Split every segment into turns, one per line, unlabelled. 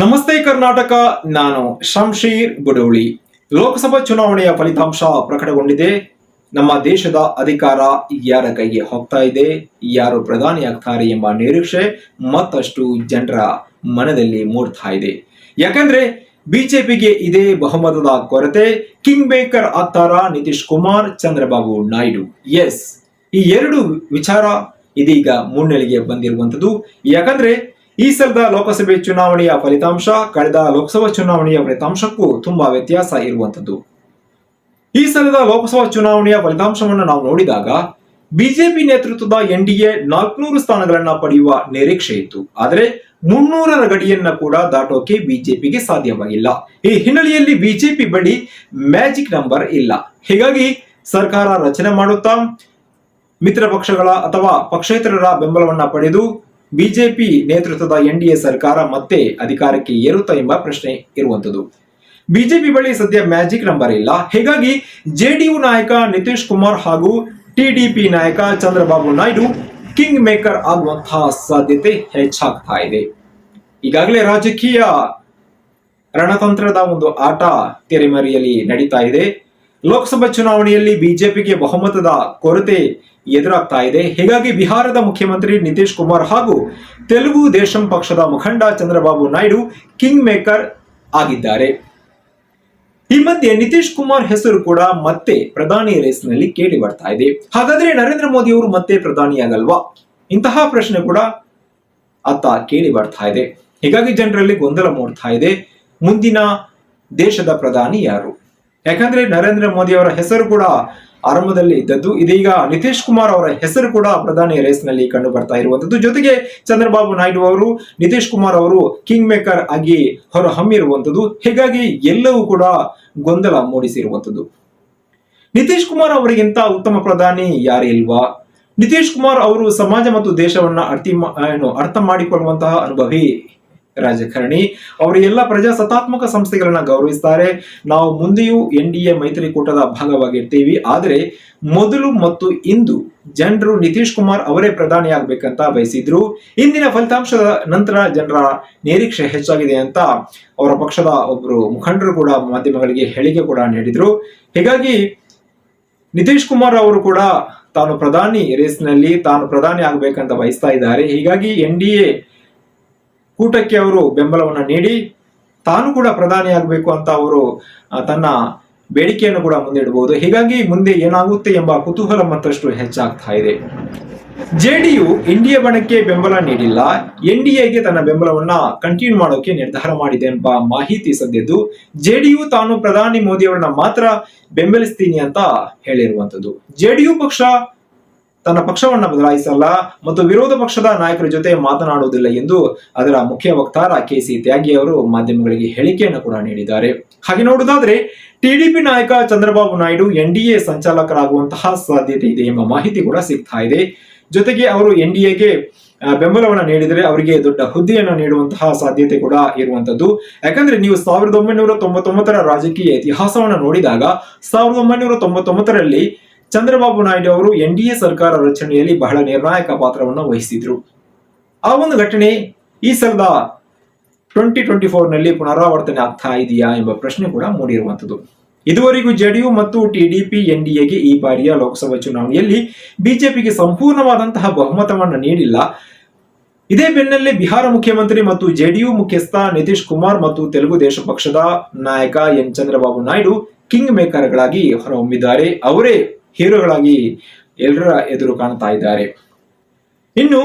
ನಮಸ್ತೆ ಕರ್ನಾಟಕ, ನಾನು ಶಂಶೀರ್ ಗುಡೌಳಿ ಲೋಕಸಭಾ ಚುನಾವಣೆಯ ಫಲಿತಾಂಶ ಪ್ರಕಟಗೊಂಡಿದೆ. ನಮ್ಮ ದೇಶದ ಅಧಿಕಾರ ಯಾರ ಕೈಗೆ ಹೋಗ್ತಾ ಇದೆ, ಯಾರು ಪ್ರಧಾನಿ ಆಗ್ತಾರೆ ಎಂಬ ನಿರೀಕ್ಷೆ ಮತ್ತಷ್ಟು ಜನರ ಮನದಲ್ಲಿ ಮೂಡ್ತಾ ಇದೆ. ಯಾಕಂದ್ರೆ ಬಿಜೆಪಿಗೆ ಇದೇ ಬಹುಮತದ ಕೊರತೆ, ಕಿಂಗ್ ಬೇಕರ್ ಆಗ್ತಾರ ನಿತೀಶ್ ಕುಮಾರ್, ಚಂದ್ರಬಾಬು ನಾಯ್ಡು? ಎಸ್ ಈ ಎರಡು ವಿಚಾರ ಇದೀಗ ಮುನ್ನೆಲೆಗೆ ಬಂದಿರುವಂಥದ್ದು. ಯಾಕಂದ್ರೆ ಈ ಸಲದ ಲೋಕಸಭೆ ಚುನಾವಣೆಯ ಫಲಿತಾಂಶ ಕಳೆದ ಲೋಕಸಭಾ ಚುನಾವಣೆಯ ಫಲಿತಾಂಶಕ್ಕೂ ತುಂಬಾ ವ್ಯತ್ಯಾಸ ಇರುವಂತದ್ದು ಈ ಸಲದ ಲೋಕಸಭಾ ಚುನಾವಣೆಯ ಫಲಿತಾಂಶವನ್ನು ನಾವು ನೋಡಿದಾಗ ಬಿಜೆಪಿ ನೇತೃತ್ವದ ಎನ್ ಡಿ ಎ ನಾಲ್ಕುನೂರು ಸ್ಥಾನಗಳನ್ನ ಪಡೆಯುವ ನಿರೀಕ್ಷೆ ಇತ್ತು. ಆದರೆ ಮುನ್ನೂರರ ಗಡಿಯನ್ನ ಕೂಡ ದಾಟೋಕೆ ಬಿಜೆಪಿಗೆ ಸಾಧ್ಯವಾಗಿಲ್ಲ. ಈ ಹಿನ್ನೆಲೆಯಲ್ಲಿ ಬಿಜೆಪಿ ಬಳಿ ಮ್ಯಾಜಿಕ್ ನಂಬರ್ ಇಲ್ಲ. ಹೀಗಾಗಿ ಸರ್ಕಾರ ರಚನೆ ಮಾಡುತ್ತಾ ಮಿತ್ರ ಪಕ್ಷಗಳ ಅಥವಾ ಪಕ್ಷೇತರರ ಬೆಂಬಲವನ್ನ ಪಡೆದು ಬಿಜೆಪಿ ನೇತೃತ್ವದ ಎನ್ ಡಿ ಸರ್ಕಾರ ಮತ್ತೆ ಅಧಿಕಾರಕ್ಕೆ ಏರುತ್ತಾ ಎಂಬ ಪ್ರಶ್ನೆ ಇರುವಂತದ್ದು ಬಿಜೆಪಿ ಬಳಿ ಸದ್ಯ ಮ್ಯಾಜಿಕ್ ನಂಬರ್ ಇಲ್ಲ. ಹೀಗಾಗಿ ಜೆಡಿಯು ನಾಯಕ ನಿತೀಶ್ ಕುಮಾರ್ ಹಾಗೂ ಟಿಡಿಪಿ ನಾಯಕ ಚಂದ್ರಬಾಬು ನಾಯ್ಡು ಕಿಂಗ್ ಮೇಕರ್ ಆಗುವಂತಹ ಸಾಧ್ಯತೆ ಹೆಚ್ಚಾಗ್ತಾ ಇದೆ. ಈಗಾಗಲೇ ರಾಜಕೀಯ ರಣತಂತ್ರದ ಒಂದು ಆಟ ತೆರೆಮರೆಯಲ್ಲಿ ನಡೀತಾ ಇದೆ. ಲೋಕಸಭಾ ಚುನಾವಣೆಯಲ್ಲಿ ಬಿಜೆಪಿಗೆ ಬಹುಮತದ ಕೊರತೆ ಎದುರಾಗ್ತಾ ಇದೆ. ಹೀಗಾಗಿ ಬಿಹಾರದ ಮುಖ್ಯಮಂತ್ರಿ ನಿತೀಶ್ ಕುಮಾರ್ ಹಾಗೂ ತೆಲುಗು ದೇಶಂ ಪಕ್ಷದ ಮುಖಂಡ ಚಂದ್ರಬಾಬು ನಾಯ್ಡು ಕಿಂಗ್ ಮೇಕರ್ ಆಗಿದ್ದಾರೆ. ಈ ಮಧ್ಯೆ ನಿತೀಶ್ ಕುಮಾರ್ ಹೆಸರು ಕೂಡ ಮತ್ತೆ ಪ್ರಧಾನಿ ರೇಸ್ನಲ್ಲಿ ಕೇಳಿ ಬರ್ತಾ ಇದೆ. ಹಾಗಾದ್ರೆ ನರೇಂದ್ರ ಮೋದಿ ಅವರು ಮತ್ತೆ ಪ್ರಧಾನಿಯಾಗಲ್ವಾ? ಇಂತಹ ಪ್ರಶ್ನೆ ಕೂಡ ಅತ್ತ ಕೇಳಿ ಬರ್ತಾ ಇದೆ. ಹೀಗಾಗಿ ಜನರಲ್ಲಿ ಗೊಂದಲ ಮೂಡ್ತಾ ಇದೆ. ಮುಂದಿನ ದೇಶದ ಪ್ರಧಾನಿ ಯಾರು? ಯಾಕಂದ್ರೆ ನರೇಂದ್ರ ಮೋದಿ ಅವರ ಹೆಸರು ಕೂಡ ಆರಂಭದಲ್ಲಿ ಇದ್ದದ್ದು. ಇದೀಗ ನಿತೀಶ್ ಕುಮಾರ್ ಅವರ ಹೆಸರು ಕೂಡ ಪ್ರಧಾನಿ ರೇಸ್ನಲ್ಲಿ ಕಂಡು ಬರ್ತಾ ಇರುವಂತದ್ದು ಜೊತೆಗೆ ಚಂದ್ರಬಾಬು ನಾಯ್ಡು ಅವರು, ನಿತೀಶ್ ಕುಮಾರ್ ಅವರು ಕಿಂಗ್ ಮೇಕರ್ ಆಗಿ ಹೊರಹಮ್ಮಿರುವಂತದ್ದು ಹೀಗಾಗಿ ಎಲ್ಲವೂ ಕೂಡ ಗೊಂದಲ ಮೂಡಿಸಿರುವಂತದ್ದು ನಿತೀಶ್ ಕುಮಾರ್ ಅವರಿಗಿಂತ ಉತ್ತಮ ಪ್ರಧಾನಿ ಯಾರೇ ಇಲ್ವಾ? ನಿತೀಶ್ ಕುಮಾರ್ ಅವರು ಸಮಾಜ ಮತ್ತು ದೇಶವನ್ನ ಅರ್ಥಿ ಏನು ಅರ್ಥ ಮಾಡಿಕೊಳ್ಳುವಂತಹ ಅನುಭವಿ ರಾಜಕಾರಣಿ. ಅವರು ಎಲ್ಲ ಪ್ರಜಾಸತ್ತಾತ್ಮಕ ಸಂಸ್ಥೆಗಳನ್ನ ಗೌರವಿಸ್ತಾರೆ. ನಾವು ಮುಂದೆಯೂ ಎನ್ ಡಿ ಎ ಮೈತ್ರಿಕೂಟದ ಭಾಗವಾಗಿರ್ತೀವಿ. ಆದರೆ ಮೊದಲು ಮತ್ತು ಇಂದು ಜನರು ನಿತೀಶ್ ಕುಮಾರ್ ಅವರೇ ಪ್ರಧಾನಿ ಆಗ್ಬೇಕಂತ ಬಯಸಿದ್ರು. ಇಂದಿನ ಫಲಿತಾಂಶದ ನಂತರ ಜನರ ನಿರೀಕ್ಷೆ ಹೆಚ್ಚಾಗಿದೆ ಅಂತ ಅವರ ಪಕ್ಷದ ಒಬ್ಬರು ಮುಖಂಡರು ಕೂಡ ಮಾಧ್ಯಮಗಳಿಗೆ ಹೇಳಿಕೆ ಕೂಡ ನೀಡಿದ್ರು. ಹೀಗಾಗಿ ನಿತೀಶ್ ಕುಮಾರ್ ಅವರು ಕೂಡ ತಾನು ಪ್ರಧಾನಿ ರೇಸ್ನಲ್ಲಿ ತಾನು ಪ್ರಧಾನಿ ಆಗ್ಬೇಕಂತ ಬಯಸ್ತಾ ಇದ್ದಾರೆ. ಹೀಗಾಗಿ ಎನ್ ಡಿ ಎ ಕೂಟಕ್ಕೆ ಅವರು ಬೆಂಬಲವನ್ನ ನೀಡಿ ತಾನು ಕೂಡ ಪ್ರಧಾನಿ ಆಗಬೇಕು ಅಂತ ಅವರು ತನ್ನ ಬೇಡಿಕೆಯನ್ನು ಕೂಡ ಮುಂದಿಡಬಹುದು. ಹೀಗಾಗಿ ಮುಂದೆ ಏನಾಗುತ್ತೆ ಎಂಬ ಕುತೂಹಲ ಮತ್ತಷ್ಟು ಹೆಚ್ಚಾಗ್ತಾ ಇದೆ. ಜೆಡಿಯು ಇಂಡಿಯಾ ಬಣಕ್ಕೆ ಬೆಂಬಲ ನೀಡಿಲ್ಲ. ಎನ್ ಡಿ ಎಗೆ ತನ್ನ ಬೆಂಬಲವನ್ನ ಕಂಟಿನ್ಯೂ ಮಾಡೋಕೆ ನಿರ್ಧಾರ ಮಾಡಿದೆ ಎಂಬ ಮಾಹಿತಿ ಸದ್ಯದ್ದು. ಜೆಡಿಯು ತಾನು ಪ್ರಧಾನಿ ಮೋದಿ ಅವರನ್ನ ಮಾತ್ರ ಬೆಂಬಲಿಸ್ತೀನಿ ಅಂತ ಹೇಳಿರುವಂತದ್ದು ಜೆಡಿಯು ಪಕ್ಷ ತನ್ನ ಪಕ್ಷವನ್ನ ಬದಲಾಯಿಸಲ್ಲ ಮತ್ತು ವಿರೋಧ ಪಕ್ಷದ ನಾಯಕರ ಜೊತೆ ಮಾತನಾಡುವುದಿಲ್ಲ ಎಂದು ಅದರ ಮುಖ್ಯ ವಕ್ತಾರ ಕೆ ಸಿ ತ್ಯಾಗಿ ಅವರು ಮಾಧ್ಯಮಗಳಿಗೆ ಹೇಳಿಕೆಯನ್ನು ಕೂಡ ನೀಡಿದ್ದಾರೆ. ಹಾಗೆ ನೋಡುವುದಾದ್ರೆ ಟಿಡಿಪಿ ನಾಯಕ Chandrababu Naidu N D A ಸಂಚಾಲಕರಾಗುವಂತಹ ಸಾಧ್ಯತೆ ಇದೆ ಎಂಬ ಮಾಹಿತಿ ಕೂಡ ಸಿಗ್ತಾ ಇದೆ. ಜೊತೆಗೆ ಅವರು ಎನ್ ಡಿ ಎಗೆ ಬೆಂಬಲವನ್ನು ನೀಡಿದರೆ ಅವರಿಗೆ ದೊಡ್ಡ ಹುದ್ದೆಯನ್ನು ನೀಡುವಂತಹ ಸಾಧ್ಯತೆ ಕೂಡ ಇರುವಂತದ್ದು ಯಾಕಂದ್ರೆ ನೀವು ಸಾವಿರದ ಒಂಬೈನೂರ ತೊಂಬತ್ತೊಂಬತ್ತರ ರಾಜಕೀಯ ಇತಿಹಾಸವನ್ನು ನೋಡಿದಾಗ, ಸಾವಿರದ ಒಂಬೈನೂರ ತೊಂಬತ್ತೊಂಬತ್ತರಲ್ಲಿ ಚಂದ್ರಬಾಬು ನಾಯ್ಡು ಅವರು ಎನ್ ಡಿ ಎ ಸರ್ಕಾರ ರಚನೆಯಲ್ಲಿ ಬಹಳ ನಿರ್ಣಾಯಕ ಪಾತ್ರವನ್ನು ವಹಿಸಿದ್ರು. ಆ ಒಂದು ಘಟನೆ ಈ ಸಲದ ಟ್ವೆಂಟಿ ಟ್ವೆಂಟಿ ಫೋರ್ನಲ್ಲಿ ಪುನರಾವರ್ತನೆ ಆಗ್ತಾ ಇದೆಯಾ ಎಂಬ ಪ್ರಶ್ನೆ ಕೂಡ ಮೂಡಿರುವಂತದ್ದು ಇದುವರೆಗೂ ಜೆಡಿಯು ಮತ್ತು ಟಿಡಿಪಿ ಎನ್ಡಿಎಗೆ ಈ ಬಾರಿಯ ಲೋಕಸಭಾ ಚುನಾವಣೆಯಲ್ಲಿ ಬಿಜೆಪಿಗೆ ಸಂಪೂರ್ಣವಾದಂತಹ ಬಹುಮತವನ್ನು ನೀಡಿಲ್ಲ. ಇದೇ ಬೆನ್ನಲ್ಲೇ ಬಿಹಾರ ಮುಖ್ಯಮಂತ್ರಿ ಮತ್ತು ಜೆಡಿಯು ಮುಖ್ಯಸ್ಥ ನಿತೀಶ್ ಕುಮಾರ್ ಮತ್ತು ತೆಲುಗು ದೇಶ ಪಕ್ಷದ ನಾಯಕ ಎನ್ ಚಂದ್ರಬಾಬು ನಾಯ್ಡು ಕಿಂಗ್ ಮೇಕರ್ಗಳಾಗಿ ಹೊರಹೊಮ್ಮಿದ್ದಾರೆ. ಅವರೇ ಹೀರೋಗಳಾಗಿ ಎಲ್ಲರ ಎದುರು ಕಾಣ್ತಾ ಇದ್ದಾರೆ. ಇನ್ನು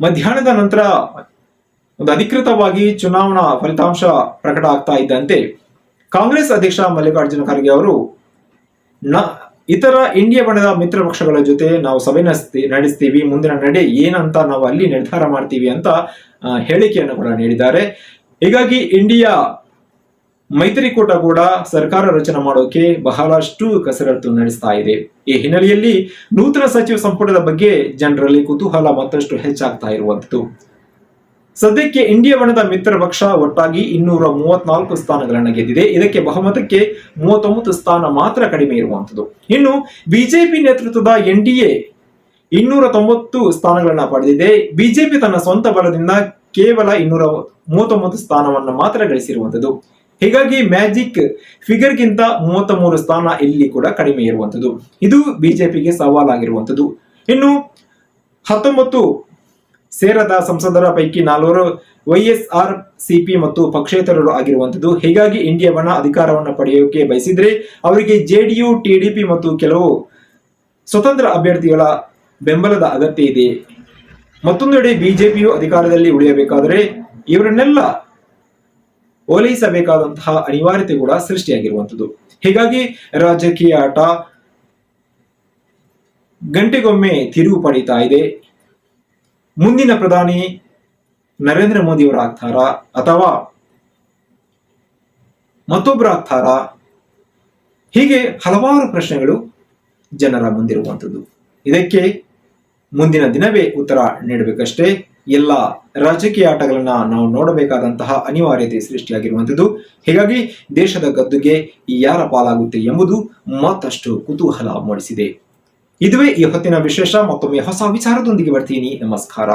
ಮಧ್ಯಾಹ್ನದ ನಂತರ ಒಂದು ಅಧಿಕೃತವಾಗಿ ಚುನಾವಣಾ ಫಲಿತಾಂಶ ಪ್ರಕಟ ಆಗ್ತಾ ಇದ್ದಂತೆ ಕಾಂಗ್ರೆಸ್ ಅಧ್ಯಕ್ಷ ಮಲ್ಲಿಕಾರ್ಜುನ ಖರ್ಗೆ ಅವರು, ನ, ಇತರ ಇಂಡಿಯಾ ಬಣದ ಮಿತ್ರ ಪಕ್ಷಗಳ ಜೊತೆ ನಾವು ಸಭೆ ನಡೆಸ್ತಿ, ನಡೆಸ್ತೀವಿ, ಮುಂದಿನ ನಡೆ ಏನಂತ ನಾವು ಅಲ್ಲಿ ನಿರ್ಧಾರ ಮಾಡ್ತೀವಿ ಅಂತ ಹೇಳಿಕೆಯನ್ನು ಕೂಡ ನೀಡಿದ್ದಾರೆ. ಹೀಗಾಗಿ ಇಂಡಿಯಾ ಮೈತ್ರಿಕೂಟ ಕೂಡ ಸರ್ಕಾರ ರಚನೆ ಮಾಡೋಕೆ ಬಹಳಷ್ಟು ಕಸರತ್ತು ನಡೆಸ್ತಾ ಇದೆ. ಈ ಹಿನ್ನೆಲೆಯಲ್ಲಿ ನೂತನ ಸಚಿವ ಸಂಪುಟದ ಬಗ್ಗೆ ಜನರಲ್ಲಿ ಕುತೂಹಲ ಮತ್ತಷ್ಟು ಹೆಚ್ಚಾಗ್ತಾ ಇರುವಂತದ್ದು ಸದ್ಯಕ್ಕೆ ಇಂಡಿಯಾ ಬಣದ ಮಿತ್ರ ಪಕ್ಷ ಒಟ್ಟಾಗಿ ಇನ್ನೂರ ಮೂವತ್ನಾಲ್ಕು ಸ್ಥಾನಗಳನ್ನು ಗೆದ್ದಿದೆ. ಇದಕ್ಕೆ ಬಹುಮತಕ್ಕೆ ಮೂವತ್ತೊಂಬತ್ತು ಸ್ಥಾನ ಮಾತ್ರ ಕಡಿಮೆ ಇರುವಂತದ್ದು ಇನ್ನು ಬಿಜೆಪಿ ನೇತೃತ್ವದ ಎನ್ ಡಿ ಎ ಇನ್ನೂರ ತೊಂಬತ್ತು ಸ್ಥಾನಗಳನ್ನ ಪಡೆದಿದೆ. ಬಿಜೆಪಿ ತನ್ನ ಸ್ವಂತ ಬಲದಿಂದ ಕೇವಲ ಇನ್ನೂರ ಮೂವತ್ತೊಂಬತ್ತು ಸ್ಥಾನವನ್ನು ಮಾತ್ರ ಗಳಿಸಿರುವಂತದ್ದು ಹೀಗಾಗಿ ಮ್ಯಾಜಿಕ್ ಫಿಗರ್ಗಿಂತ ಮೂವತ್ತ ಮೂರು ಸ್ಥಾನ ಇಲ್ಲಿ ಕೂಡ ಕಡಿಮೆ ಇರುವಂಥದ್ದು. ಇದು ಬಿಜೆಪಿಗೆ ಸವಾಲಾಗಿರುವಂಥದ್ದು. ಇನ್ನು ಹತ್ತೊಂಬತ್ತು ಸೇರದ ಸಂಸದರ ಪೈಕಿ ನಾಲ್ವರು ವೈಎಸ್ಆರ್ ಸಿಪಿ ಮತ್ತು ಪಕ್ಷೇತರರು ಆಗಿರುವಂಥದ್ದು. ಹೀಗಾಗಿ ಇಂಡಿಯಾವನ್ನ ಅಧಿಕಾರವನ್ನು ಪಡೆಯೋಕೆ ಬಯಸಿದ್ರೆ ಅವರಿಗೆ ಜೆಡಿಯು ಟಿಡಿಪಿ ಮತ್ತು ಕೆಲವು ಸ್ವತಂತ್ರ ಅಭ್ಯರ್ಥಿಗಳ ಬೆಂಬಲದ ಅಗತ್ಯ ಇದೆ. ಮತ್ತೊಂದೆಡೆ ಬಿಜೆಪಿಯು ಅಧಿಕಾರದಲ್ಲಿ ಉಳಿಯಬೇಕಾದರೆ ಇವರನ್ನೆಲ್ಲ ಓಲೈಸಬೇಕಾದಂತಹ ಅನಿವಾರ್ಯತೆ ಕೂಡ ಸೃಷ್ಟಿಯಾಗಿರುವಂಥದ್ದು. ಹೀಗಾಗಿ ರಾಜಕೀಯ ಆಟ ಗಂಟೆಗೊಮ್ಮೆ ತಿರುವು ಪಡೀತಾ ಇದೆ. ಮುಂದಿನ ಪ್ರಧಾನಿ ನರೇಂದ್ರ ಮೋದಿ ಆಗ್ತಾರ ಆಗ್ತಾರಾ ಅಥವಾ ಮತ್ತೊಬ್ಬರು ಆಗ್ತಾರ? ಹೀಗೆ ಹಲವಾರು ಪ್ರಶ್ನೆಗಳು ಜನರ ಮುಂದಿರುವಂಥದ್ದು. ಇದಕ್ಕೆ ಮುಂದಿನ ದಿನವೇ ಉತ್ತರ ನೀಡಬೇಕಷ್ಟೇ. ಎಲ್ಲ ರಾಜಕೀಯ ಆಟಗಳನ್ನ ನಾವು ನೋಡಬೇಕಾದಂತಹ ಅನಿವಾರ್ಯತೆ ಸೃಷ್ಟಿಯಾಗಿರುವಂಥದ್ದು. ಹೀಗಾಗಿ ದೇಶದ ಗದ್ದುಗೆ ಯಾರ ಪಾಲಾಗುತ್ತೆ ಎಂಬುದು ಮತ್ತಷ್ಟು ಕುತೂಹಲ ಮೂಡಿಸಿದೆ. ಇದುವೇ ಈ ಹೊತ್ತಿನ ವಿಶೇಷ ಮತ್ತೊಮ್ಮೆ ಹೊಸ ವಿಚಾರದೊಂದಿಗೆ ಬರ್ತೀನಿ. ನಮಸ್ಕಾರ.